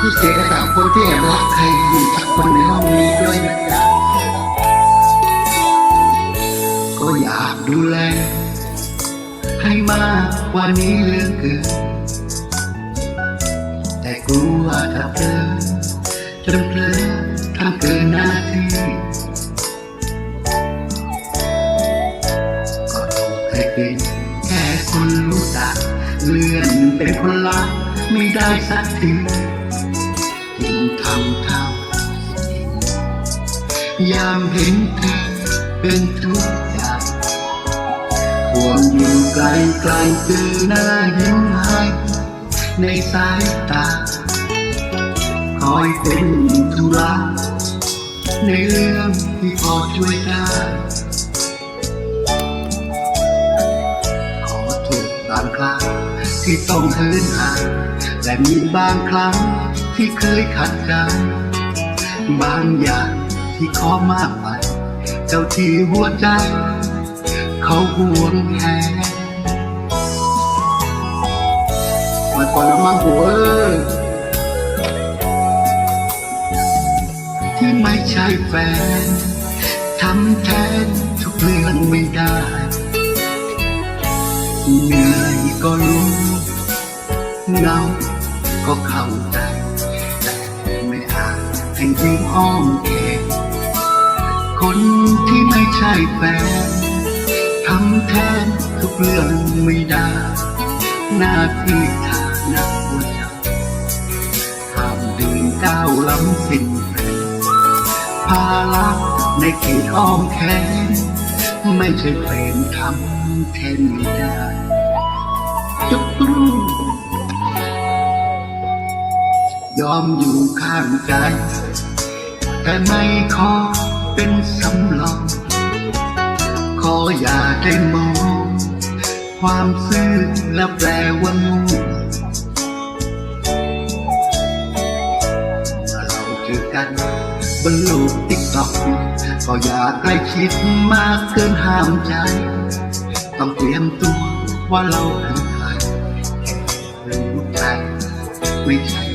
พิเศษให้กับคนที่แอบรักใครอยู่จากคนในห้องนี้ด้วยนะจ๊ะก็อยากดูแลให้มากกว่านี้เหลือเกินแต่กลัวถ้าเพลินจนเพลินทำเกินหน้าที่ก็ถูกให้เป็นแค่คนรู้จักเลื่อนเป็นคนรักไม่ได้สักที ยามเห็นเธอเป็นทุกอย่างควรอยู่ไกลไกลๆคือหน้ายิ้มให้ในสายตา คอยเป็นธุระในเรื่องที่พอช่วยได้ขอโทษบางครั้งที่ต้องเหินห่างและมีบางครั้งที่เคยขัดใจบางอย่าง ที่ขอมากไป เจ้าที่หัวใจ เขาห่วงแหนมาก่อนแล้วมาหัวเอ้ยที่ไม่ใช่แฟนทำแทนทุกเรื่องไม่ได้เหนื่อยก็รู้เงาก็เข้าใจ แต่ไม่อาจให้ยืมอ้อมแขน คนที่ไม่ใช่แฟนทำแทนทุกเรื่องไม่ได้ หน้าที่ฐานะหัวใจห้ามเดินก้าวล้ำสิ้นแฟนภาระในเขตอ้อมแขนไม่ใช่เพลงทำแทนไม่ได้จุ๊บจุ๊บยอมอยู่ข้างใจ แต่ไม่ขอ เป็นสำรอง ขออย่าได้มอง ความซื่อและแปลว่างูเมื่อเราเจอกันบนโลกติ๊กต็อกก็อย่าใกล้ชิดมากเกินห้ามใจ ต้องเตรียมตัวว่าเราคือใครรู้ใจไม่ใช่